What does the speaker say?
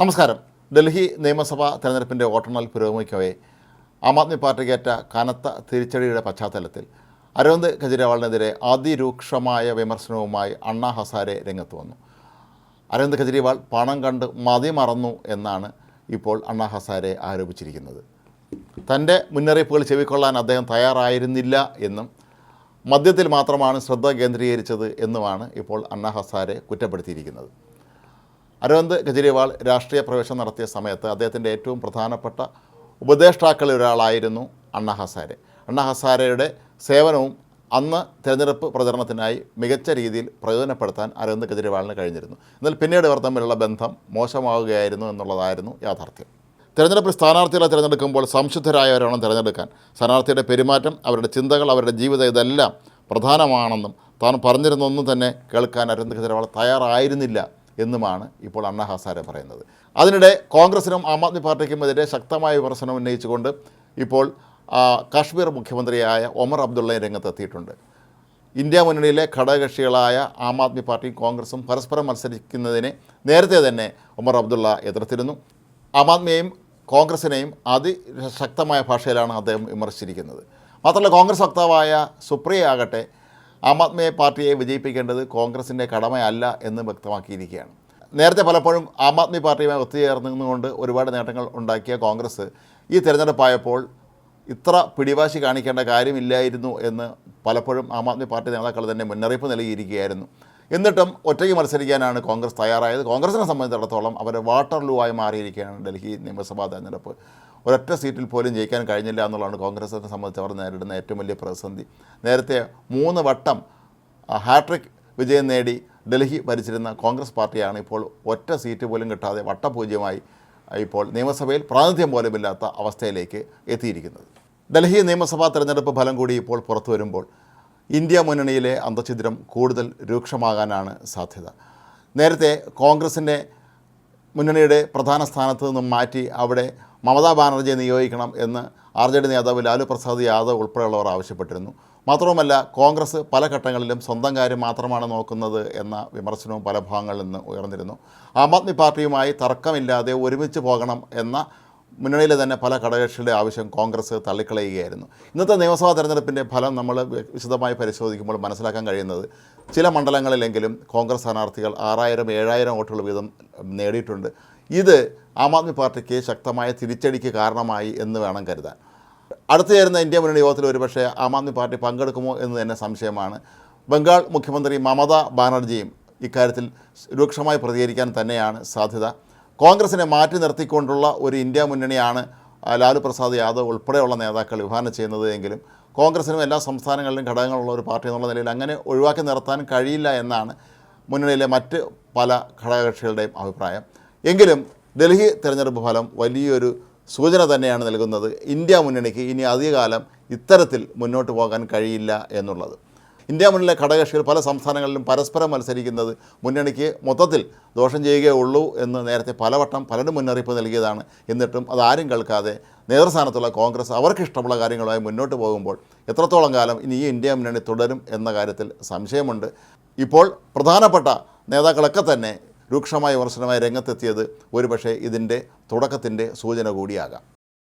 നമസ്കാരം. ഡൽഹി നിയമസഭാ തെരഞ്ഞെടുപ്പിന്റെ വോട്ടെണ്ണൽ പുരോഗമിക്കവേ ആം ആദ്മി പാർട്ടിക്കേറ്റ കനത്ത തിരിച്ചടിയുടെ പശ്ചാത്തലത്തിൽ അരവിന്ദ് കെജ്രിവാളിനെതിരെ അതിരൂക്ഷമായ വിമർശനവുമായി അണ്ണാ ഹസാരെ രംഗത്ത് വന്നു. അരവിന്ദ് കെജ്രിവാൾ പണം കണ്ട് മതി മറന്നു എന്നാണ് ഇപ്പോൾ അണ്ണാ ഹസാരെ ആരോപിച്ചിരിക്കുന്നത്. തന്റെ മുന്നറിയിപ്പുകൾ ചെവിക്കൊള്ളാൻ അദ്ദേഹം തയ്യാറായിരുന്നില്ല എന്നും മദ്യത്തിൽ മാത്രമാണ് ശ്രദ്ധ കേന്ദ്രീകരിച്ചത് എന്നുമാണ് ഇപ്പോൾ അണ്ണാ ഹസാരെ കുറ്റപ്പെടുത്തിയിരിക്കുന്നത്. അരവിന്ദ് കെജ്രിവാൾ രാഷ്ട്രീയ പ്രവേശനം നടത്തിയ സമയത്ത് അദ്ദേഹത്തിന്റെ ഏറ്റവും പ്രധാനപ്പെട്ട ഉപദേഷ്ടാക്കളിൽ ഒരാളായിരുന്നു അണ്ണ ഹസാരെ. അണ്ണ ഹസാരയുടെ സേവനവും അന്ന് തിരഞ്ഞെടുപ്പ് പ്രചരണത്തിനായി മികച്ച രീതിയിൽ പ്രയോജനപ്പെടുത്താൻ അരവിന്ദ് കെജ്രിവാളിന് കഴിഞ്ഞിരുന്നു. എന്നാൽ പിന്നീട് ഇവർ തമ്മിലുള്ള ബന്ധം മോശമാവുകയായിരുന്നു എന്നുള്ളതായിരുന്നു യാഥാർത്ഥ്യം. തിരഞ്ഞെടുപ്പിൽ സ്ഥാനാർത്ഥികളെ തിരഞ്ഞെടുക്കുമ്പോൾ സംശുദ്ധരായവരാണ് തിരഞ്ഞെടുക്കാൻ സ്ഥാനാർത്ഥിയുടെ പെരുമാറ്റം അവരുടെ ചിന്തകൾ അവരുടെ ജീവിതം ഇതെല്ലാം പ്രധാനമാണെന്നും താൻ പറഞ്ഞിരുന്നൊന്നും തന്നെ കേൾക്കാൻ അരവിന്ദ് കെജ്രിവാൾ തയ്യാറായിരുന്നില്ല എന്നുമാണ് ഇപ്പോൾ അണ്ണാ ഹസാരെ പറയുന്നത്. അതിനിടെ കോൺഗ്രസിനും ആം ആദ്മി പാർട്ടിക്കുമെതിരെ ശക്തമായ വിമർശനം ഉന്നയിച്ചുകൊണ്ട് ഇപ്പോൾ കാശ്മീർ മുഖ്യമന്ത്രിയായ ഒമർ അബ്ദുള്ള രംഗത്തെത്തിയിട്ടുണ്ട്. ഇന്ത്യ മുന്നണിയിലെ ഘടകകക്ഷികളായ ആം ആദ്മി പാർട്ടിയും കോൺഗ്രസും പരസ്പരം മത്സരിക്കുന്നതിനെ നേരത്തെ തന്നെ ഒമർ അബ്ദുള്ള എതിർത്തിരുന്നു. ആം ആദ്മിയെയും കോൺഗ്രസിനെയും അതിശക്തമായ ഭാഷയിലാണ് അദ്ദേഹം വിമർശിച്ചിരിക്കുന്നത്. മാത്രമല്ല കോൺഗ്രസ് വക്താവായ സുപ്രിയ ആകട്ടെ ആം ആദ്മി പാർട്ടിയെ വിജയിപ്പിക്കേണ്ടത് കോൺഗ്രസിന്റെ കടമയല്ല എന്ന് വ്യക്തമാക്കിയിരിക്കുകയാണ്. നേരത്തെ പലപ്പോഴും ആം ആദ്മി പാർട്ടിയുമായി ഒത്തുചേർന്നുകൊണ്ട് ഒരുപാട് നേട്ടങ്ങൾ ഉണ്ടാക്കിയ കോൺഗ്രസ് ഈ തിരഞ്ഞെടുപ്പായപ്പോൾ ഇത്ര പിടിവാശി കാണിക്കേണ്ട കാര്യമില്ലായിരുന്നു എന്ന് പലപ്പോഴും ആം ആദ്മി പാർട്ടി നേതാക്കൾ തന്നെ മുന്നറിയിപ്പ് നൽകിയിരിക്കുകയായിരുന്നു. എന്നിട്ടും ഒറ്റയ്ക്ക് മത്സരിക്കാനാണ് കോൺഗ്രസ് തയ്യാറായത്. കോൺഗ്രസിനെ സംബന്ധിച്ചിടത്തോളം അവർ വാട്ടർലൂ ആയി മാറിയിരിക്കുകയാണ് ഡൽഹി നിയമസഭാ തെരഞ്ഞെടുപ്പ്. ഒരൊറ്റ സീറ്റിൽ പോലും ജയിക്കാൻ കഴിഞ്ഞില്ല എന്നുള്ളതാണ് കോൺഗ്രസിനെ സംബന്ധിച്ച് അവർ നേരിടുന്ന ഏറ്റവും വലിയ പ്രതിസന്ധി. നേരത്തെ മൂന്ന് വട്ടം ഹാട്രിക് വിജയം നേടി ഡൽഹി ഭരിച്ചിരുന്ന കോൺഗ്രസ് പാർട്ടിയാണ് ഇപ്പോൾ ഒറ്റ സീറ്റ് പോലും കിട്ടാതെ വട്ടപൂജ്യമായി ഇപ്പോൾ നിയമസഭയിൽ പ്രാതിനിധ്യം പോലുമില്ലാത്ത അവസ്ഥയിലേക്ക് എത്തിയിരിക്കുന്നത്. ഡൽഹി നിയമസഭാ തെരഞ്ഞെടുപ്പ് ഫലം കൂടി ഇപ്പോൾ പുറത്തു വരുമ്പോൾ ഇന്ത്യ മുന്നണിയിലെ അന്തഛിദ്രം കൂടുതൽ രൂക്ഷമാകാനാണ് സാധ്യത. നേരത്തെ കോൺഗ്രസിന്റെ മുന്നണിയുടെ പ്രധാന സ്ഥാനത്ത് നിന്നും മാറ്റി അവിടെ മമതാ ബാനർജിയെ നിയോഗിക്കണം എന്ന് ആർ ജെ ഡി നേതാവ് ലാലു പ്രസാദ് യാദവ് ഉൾപ്പെടെയുള്ളവർ ആവശ്യപ്പെട്ടിരുന്നു. മാത്രവുമല്ല കോൺഗ്രസ് പല ഘട്ടങ്ങളിലും സ്വന്തം കാര്യം മാത്രമാണ് നോക്കുന്നത് എന്ന വിമർശനവും പല ഭാഗങ്ങളിൽ നിന്ന് ഉയർന്നിരുന്നു. ആം ആദ്മി പാർട്ടിയുമായി തർക്കമില്ലാതെ ഒരുമിച്ച് പോകണം എന്ന മുന്നണിയിലെ തന്നെ പല ഘടകകക്ഷികളുടെ ആവശ്യം കോൺഗ്രസ് തള്ളിക്കളയുകയായിരുന്നു. ഇന്നത്തെ നിയമസഭാ തെരഞ്ഞെടുപ്പിന്റെ ഫലം നമ്മൾ വിശദമായി പരിശോധിക്കുമ്പോൾ മനസ്സിലാക്കാൻ കഴിയുന്നത് ചില മണ്ഡലങ്ങളിലെങ്കിലും കോൺഗ്രസ് സ്ഥാനാർത്ഥികൾ ആറായിരം ഏഴായിരം വോട്ടുകൾ വീതം നേടിയിട്ടുണ്ട്. ഇത് ആം ആദ്മി പാർട്ടിക്ക് ശക്തമായ തിരിച്ചടിക്ക് കാരണമായി എന്ന് വേണം കരുതാൻ. അടുത്തു ചേരുന്ന ഇന്ത്യ മുന്നണി യോഗത്തിൽ ഒരുപക്ഷെ ആം ആദ്മി പാർട്ടി പങ്കെടുക്കുമോ എന്ന് തന്നെ സംശയമാണ്. ബംഗാൾ മുഖ്യമന്ത്രി മമതാ ബാനർജിയും ഇക്കാര്യത്തിൽ രൂക്ഷമായി പ്രതികരിക്കാൻ തന്നെയാണ് സാധ്യത. കോൺഗ്രസിനെ മാറ്റി നിർത്തിക്കൊണ്ടുള്ള ഒരു ഇന്ത്യ മുന്നണിയാണ് ലാലു പ്രസാദ് യാദവ് ഉൾപ്പെടെയുള്ള നേതാക്കൾ വിഭാവനം ചെയ്യുന്നത് എങ്കിലും കോൺഗ്രസിനും എല്ലാ സംസ്ഥാനങ്ങളിലും ഘടകങ്ങളുള്ള ഒരു പാർട്ടി എന്നുള്ള നിലയിൽ അങ്ങനെ ഒഴിവാക്കി നിർത്താൻ കഴിയില്ല എന്നാണ് മുന്നണിയിലെ മറ്റ് പല ഘടകകക്ഷികളുടെയും അഭിപ്രായം. എങ്കിലും ഡൽഹി തിരഞ്ഞെടുപ്പ് ഫലം വലിയൊരു സൂചന തന്നെയാണ് നൽകുന്നത് ഇന്ത്യ മുന്നണിക്ക് ഇനി അധികകാലം ഇത്തരത്തിൽ മുന്നോട്ട് പോകാൻ കഴിയില്ല എന്നുള്ളത്. ഇന്ത്യ മുന്നിലെ ഘടകകക്ഷികൾ പല സംസ്ഥാനങ്ങളിലും പരസ്പരം മത്സരിക്കുന്നത് മുന്നണിക്ക് മൊത്തത്തിൽ ദോഷം ചെയ്യുകയേ ഉള്ളൂ എന്ന് നേരത്തെ പലവട്ടം പലരും മുന്നറിയിപ്പ് നൽകിയതാണ്. എന്നിട്ടും അതാരും കേൾക്കാതെ നേതൃസ്ഥാനത്തുള്ള കോൺഗ്രസ് അവർക്ക് ഇഷ്ടമുള്ള കാര്യങ്ങളുമായി മുന്നോട്ട് പോകുമ്പോൾ എത്രത്തോളം കാലം ഇനി ഈ ഇന്ത്യ മുന്നണി തുടരും എന്ന കാര്യത്തിൽ സംശയമുണ്ട്. ഇപ്പോൾ പ്രധാനപ്പെട്ട നേതാക്കളൊക്കെ തന്നെ രൂക്ഷമായ വിമർശനമായി രംഗത്തെത്തിയത് ഒരുപക്ഷെ ഇതിന്റെ തുടക്കത്തിന്റെ സൂചന കൂടിയാകാം.